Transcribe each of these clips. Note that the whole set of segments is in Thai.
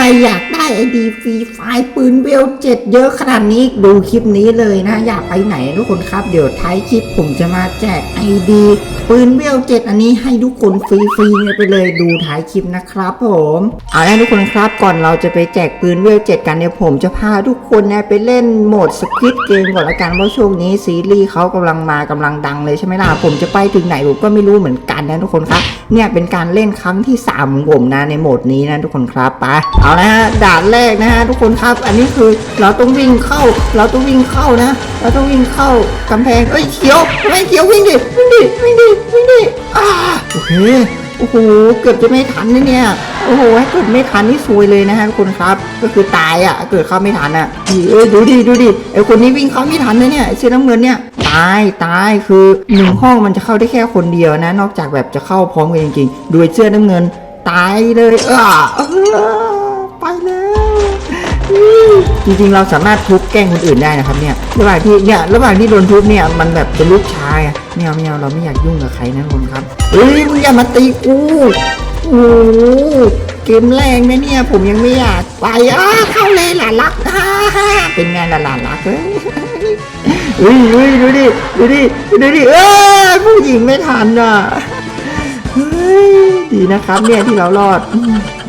รอยากได้ไอดีฟรีไฟล์ปืนเวลเจ็ดเยอะขนาดนี้ดูคลิปนี้เลยนะ อยากไปไหนทุกคนครับ เดี๋ยวท้ายคลิปผมจะมาแจกไอดีปืนเวลเจ็ดอันนี้ให้ทุกคนฟรีๆไปเลยดูท้ายคลิปนะครับผมเอาละทุกคนครับก่อนเราจะไปแจกปืนเวลเจ็ดกันเนี่ยผมจะพาทุกคนเนี่ยไปเล่นโหมดสควิตเกมก่อนละกันเพราะช่วงนี้ซีรีส์เขากำลังมากำลังดังเลยใช่ไหมล่ะผมจะไปถึงไหนผมก็ไม่รู้เหมือนกันนะทุกคนครับเนี่ยเป็นการเล่นครั้งที่3ของผมนะในโหมดนี้นะทุกคนครับไปเอานะฮะด่านแรกนะฮะทุกคนครับ อันนี้คือเราต้องวิ่งเข้า เราต้องวิ่งเข้านะ เราต้องวิ่งเข้ากำแพงเอ้ยเขียวไม่เขียววิ่งดิวิ่งดิวิ่งดิวิ่งดิอ่าโอเคโอ้โหเกือบจะไม่ทันนะเนี่ยโอ้โหถ้าเกิดไม่ทันนี่ซวยเลยนะฮะทุกคนครับ ก็คือตายอะเกิดเข้าไม่ทันอะเอ้ยดูดิดูดิไอคนนี้วิ่งเข้าไม่ทันนะเนี่ยเสื้อน้ำเงินเนี่ยตายตายคือหนึ่งห้องมันจะเข้าได้แค่คนเดียวนะ นอกจากแบบจะเข้าพร้อมกันจริงๆโดยเสื้อน้ำเงิน ตายเลยเออ จริงๆเราสามารถทุบแกล้งคนอื่นได้นะครับเนี่ยระหว่างที่เนี่ยระหว่างที่โดนทุบเนี่ยมันแบบจะลุกช้าไงไม่เอาไม่เอาเราไม่อยากยุ่งกับใครนะคนครับเฮ้ยมึงอย่ามาตีกูโอ้โหเกมแรงนะเนี่ยผมยังไม่อยากไปอะเข้าเลยหลานรักเป็นไงล่ะหลานรักเฮ้ยอุ้ยอุ้ยดูดิดูดิดูดิเอ้ยผู้หญิงไม่ทันอะเฮ้ยดีนะครับเนี่ยที่เรารอด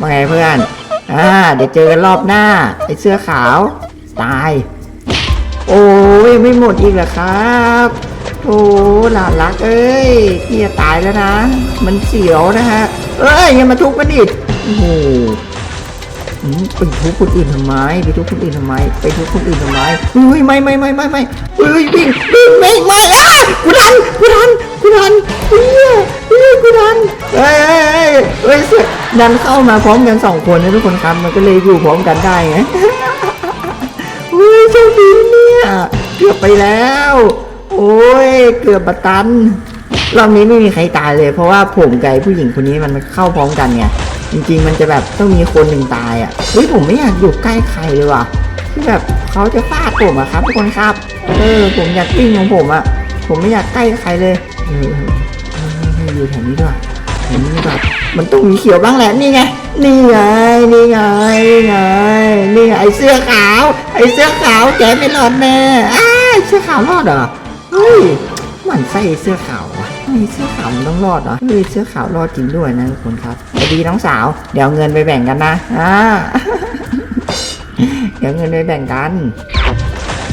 มว่าไงเพื่อน อ่า เดี๋ยวเจอกันรอบหน้าไอ้เสื้อขาว ตาย โอ้ยไม่หมดอีกเหรอครับโอ้หลานรักเอ้ยพี่จะตายแล้วนะ มันเสียวนะฮะ เอ้ยอย่ามาทุบมันดิโอ้โหไปทุบคนอื่นทำไมไปทุบคนอื่นทำไม ไปทุบคนอื่นทำไมเฮ้ยไม่ไม่ไม่ไม่ไม่เฮ้ยวิ่งวิ่งไม่ไม่อะกูทันกูทันกูทันเฮ้ยเฮ้ยกูทัน เฮ้ยเฮ้ยเฮ้ยเฮ้ยเสือกดันเข้ามาพร้อมกันสองคนนะทุกคนครับมันก็เลยอยู่พร้อมกันได้ไง เฮ้ยโชคดีเนี่ยเกือบไปแล้ว โอ้ยเกือบบัตันรอบนี้ไม่มีใครตายเลย เพราะว่าผมกับไอ้ผู้หญิงคนนี้มันเข้าพร้อมกันไงจริง ๆ มันจะแบบต้องมีคนหนึ่งตายอะเฮ้ยผมไม่อยากอยู่ใกล้ใครเลยว่ะที่แบบเขาจะฟาดผมอะครับทุกคนครับเออผมอยากวิ่งของผมอะผมไม่อยากใกล้ใครเลยเออเออเออเอออยู่แถวนี้ด้วย แถวนี้ด้วยมันต้องมีเขียวบ้างแหละนี่ไงนี่ไงนี่ไงนี่ไงนี่ไงไอเสื้อขาว ไอเสื้อขาวแกไม่รอดแน่อ้าเสื้อขาวรอดเหรอเฮ้ยหมันไส้เสื้อขาววะเฮ้ยเสื้อขาวมันต้องรอดเหรอเฮ้ยเสื้อขาวรอดจริงด้วยนะทุกคนครับสวัสดีน้องสาว เดี๋ยวเงินไปแบ่งกันนะอ่าเดี๋ยวเงินไปแบ่งกัน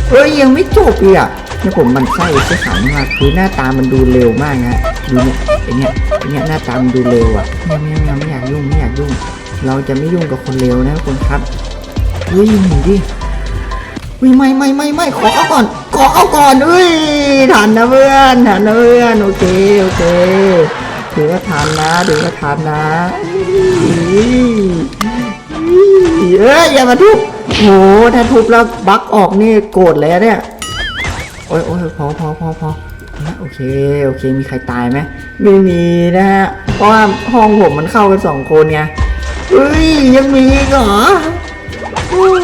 เฮ้ยยังไม่จบอีกอะเนี่ยผมมันไส้เสื้อขาวมากคือหน้าตามันดูเร็วมากนะ ดูเนี่ยไอเนี่ยไอเนี่ยหน้าตามดูเร็วอะไม่ไม่ไม่ไม่อยากยุ่งไม่อยากยุ่ง เราจะไม่ยุ่งกับคนเร็วนะคนครับเฮ้ยหนีดิวิไม่ไม่ไม่ไม่ขอเอาก่อน ขอเอาก่อนเอ้ยทันนะเพื่อนทันนะเพื่อนโอเคโอเคถือว่าทันนะถือว่าทันนะเอ้ยอย่ามาทุบโหถ้าทุบแล้วบักออกนี่โกรธเลยอะเนี่ยโอ้ยโอ้ยพอพอพอพอ โอเคโอเค มีใครตายไหมไม่มีนะฮะเพราะว่าห้องผมมันเข้ากันสองคนไงเฮ้ยยังมีอีกเหรอโอ้ย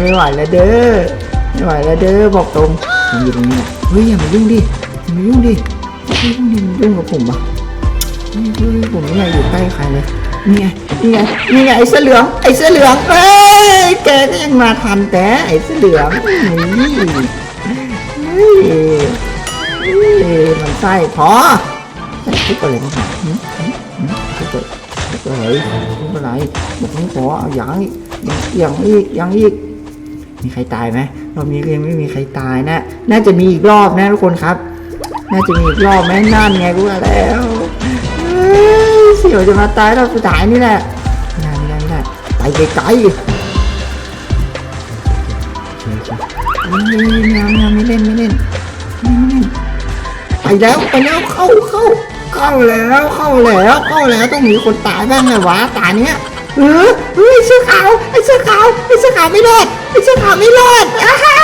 ไม่ไหวแล้วเด้อไม่ไหวแล้วเด้อบอกตรงมันอยู่ตรงนี้แหละเฮ้ยอย่ามายุ่งดิอย่ามายุ่งดิอย่ามายุ่งดิมันยุ่งกับผมปะเฮ้ยผมไม่อยากอยู่ใกล้ใครเลยนี่ไงนี่ไงนี่ไงไอ้เสื้อเหลืองไอ้เสื้อเหลืองเอ้ยแกก็ยังมาทันแต่ไอ้เสื้อเหลืองนี่เฮ้ยเฮ้ย มันไส้พอทุกคนเลยนะหืมหืมหืมทุกคนทุกคนเลยทุกคนอะไรบอกไม่พอเอาอย่างอีกยังอีกยังอีกมีใครตายไหมรอบนี้ก็ยังไม่มีใครตายนะ น่าจะมีอีกรอบนะทุกคนครับ น่าจะมีอีกรอบไหมนั่นไงกูแล้วเสี่ยวจะมาตายรอบสุดท้ายนี่แหละไม่ได้ไม่ได้ไม่ได้ไปไกลๆเฮ้ยไม่เอาไม่เอาไม่เล่นไม่เล่นไม่เล่น ไปแล้วไปแล้วเข้าเข้าเข้าแล้วเข้าแล้วเข้าแล้วต้องมีคนตายบ้างเลยวะตาเนี้ยเออเฮ้ยเสื้อขาวไอ้เสื้อขาวไอ้เสื้อขาวไม่รอดไอ้เสื้อขาวไม่รอดอ้าฮ่า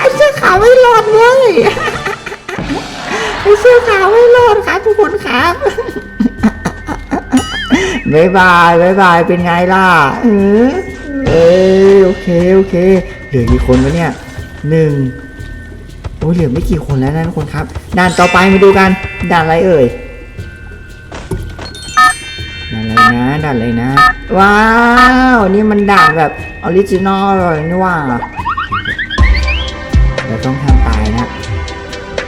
ไอ้เสื้อขาวไม่รอดเว้ยไอ้เสื้อขาวไม่รอดครับทุกคนครับบายบายบายบายเป็นไงล่ะเออเออโอเคโอเคเหลือกี่คนวะเนี่ยหนึ่ง อ้ยเหลือไม่กี่คนแล้วนะทุกคนครับ ด่านต่อไปมาดูกัน ด่านอะไรเอ่ย ด่านอะไรนะ ด่านเลยนะ ว้าว นี่มันด่านแบบออริจินอลเลยนี่ว่าเราต้องทำตายนะ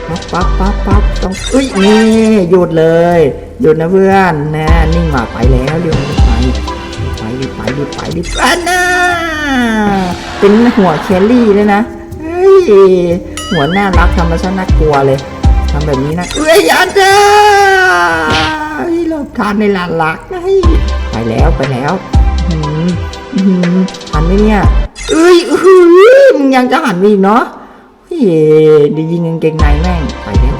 ปั๊บปั๊บปั๊บปั๊บต้องอุ้ยนี่หยุดเลย หยุดนะเพื่อนนะนิ่งว่าไปแล้วเดี๋ยวไปไปรีบไปไปรีบไปนะเป็นหัวเคลลี่เลยนะเฮ้ย หัวน่ารักทำมาซะน่ากลัวเลยทำแบบนี้นะเอ้ยอันเดอร์เราทานในลานลักนะฮ้ยไปแล้วไปแล้วอืมอืมหันไหมเนี่ยเอ้ยอื้อหืมึงยังจะหันอีกเนาะเฮ้ยดียิงกางเก่งในแม่งไปแล้ว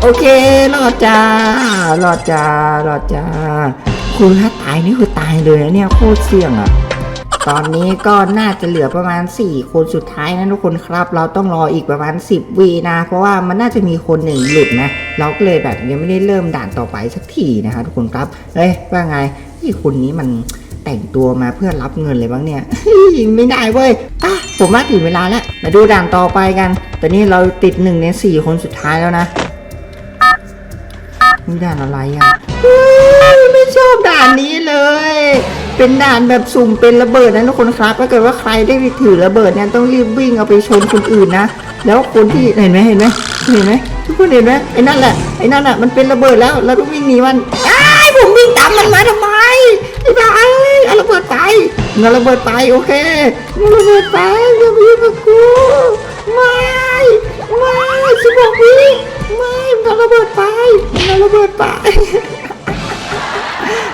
โอเครอดจ้ารอดจ้ารอดจ้าคือถ้าตายนี่คือตายเลยนะเนี่ยโคตรเสี่ยงอะ ตอนนี้ก็น่าจะเหลือประมาณ 4 คนสุดท้ายนะทุกคนครับ เราต้องรออีกประมาณ 10วีนะ เพราะว่ามันน่าจะมีคนหนึ่งหลุดนะ เราก็เลยแบบยังไม่ได้เริ่มด่านต่อไปสักทีนะคะทุกคนครับเอ้ยว่าไงที่คนนี้มันแต่งตัวมาเพื่อรับเงินเลยบ้างเนี่ยไม่ได้เว้ยอะผมว่าถึงเวลาแล้ว มาดูด่านต่อไปกัน แตอนนี้เราติดหนึ่งในสี่คนสุดท้ายแล้วนะนี่ด่านอะไรอะไม่ชอบด่านนี้เลย เป็นด่านแบบสุ่มเป็นระเบิดนะทุกคนครับถ้าเกิดว่าใครได้ไปถือระเบิดเนี่ยต้องรีบวิ่งเอาไปชนคนอื่นนะแล้วคนที่เห็นไหมเห็นไหมเห็นไหมทุกคนเห็นไหมไอ้นั่นแหละไอ้นั่นแหละมันเป็นระเบิดแล้วเราต้องวิ่งหนีมันอ้ายผมวิ่งตามมันมาทำไมไอ้บ้าเอ้เอาระเบิดไปเอาระเบิดไปโอเคเอาระเบิดไปอย่ามายุ่งกับกูไม่ไม่สิบหกวิไม่เอาระเบิดไปเอาระเบิดไป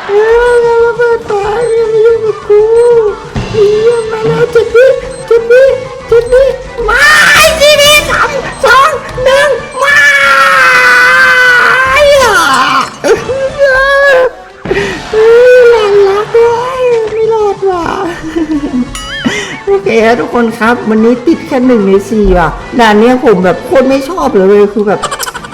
เออเอาระเบิดไปอย่ามายุ่งกับกูเยี่ยมาแล้วจ็ดวิเจ็ดวิเจ็ดวิไม่สี่วิสามสองหนึ่งม่อะออเออหลานรักด้วยไม่รอดว่ะโอเคครับทุกคนครับ วันนี้ติดแค่หนึ่งในสี่ว่ะด่านเนี้ยผมแบบโคตรไม่ชอบเลยคือแบบ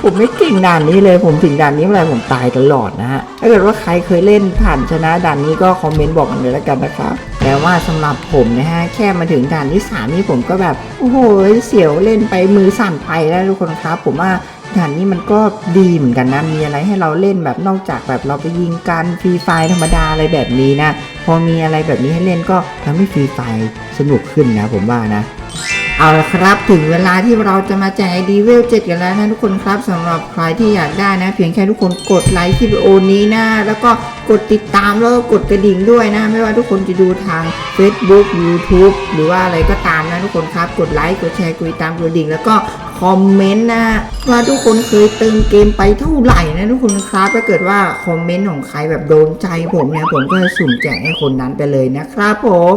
ผมไม่เก่งด่านนี้เลย ผมถึงด่านนี้เมื่อไหรผมตายตลอดนะฮะ ถ้าเกิดว่าใครเคยเล่นผ่านชนะด่านนี้ก็คอมเมนต์บอกกันเลยแล้วกันนะครับแต่ว่าสำหรับผมนะฮะ แค่มาถึงด่านที่สามนี่ผมก็แบบ โอ้โห เสียวเล่นไปมือสั่นไปแล้วทุกคนครับ ผมว่าด่านนี้มันก็ดีเหมือนกันนะ มีอะไรให้เราเล่นแบบนอกจากแบบเราไปยิงกันฟรีไฟธรรมดาอะไรแบบนี้นะ พอมีอะไรแบบนี้ให้เล่นก็ทำให้ฟรีไฟสนุกขึ้นนะผมว่านะ เอาละครับถึงเวลาที่เราจะมาแจกดีเวลเจ็ดกันแล้วนะทุกคนครับสำหรับใครที่อยากได้นะ เพียงแค่ทุกคนกดไลค์คลิปวิดีโอนี้นะแล้วก็กดติดตามแล้วก็กดกระดิ่งด้วยนะ ไม่ว่าทุกคนจะดูทาง Facebook YouTube หรือว่าอะไรก็ตามนะทุกคนครับ กดไลค์กดแชร์กดติดตามกดกระดิ่ง แล้วก็คอมเมนต์นะ ว่าทุกคนเคยเติมเกมไปเท่าไหร่นะทุกคนครับถ้าเกิดว่าคอมเมนต์ของใครแบบโดนใจผมเนี่ยผมก็จะสุ่มแจกให้คนนั้นไปเลยนะครับผม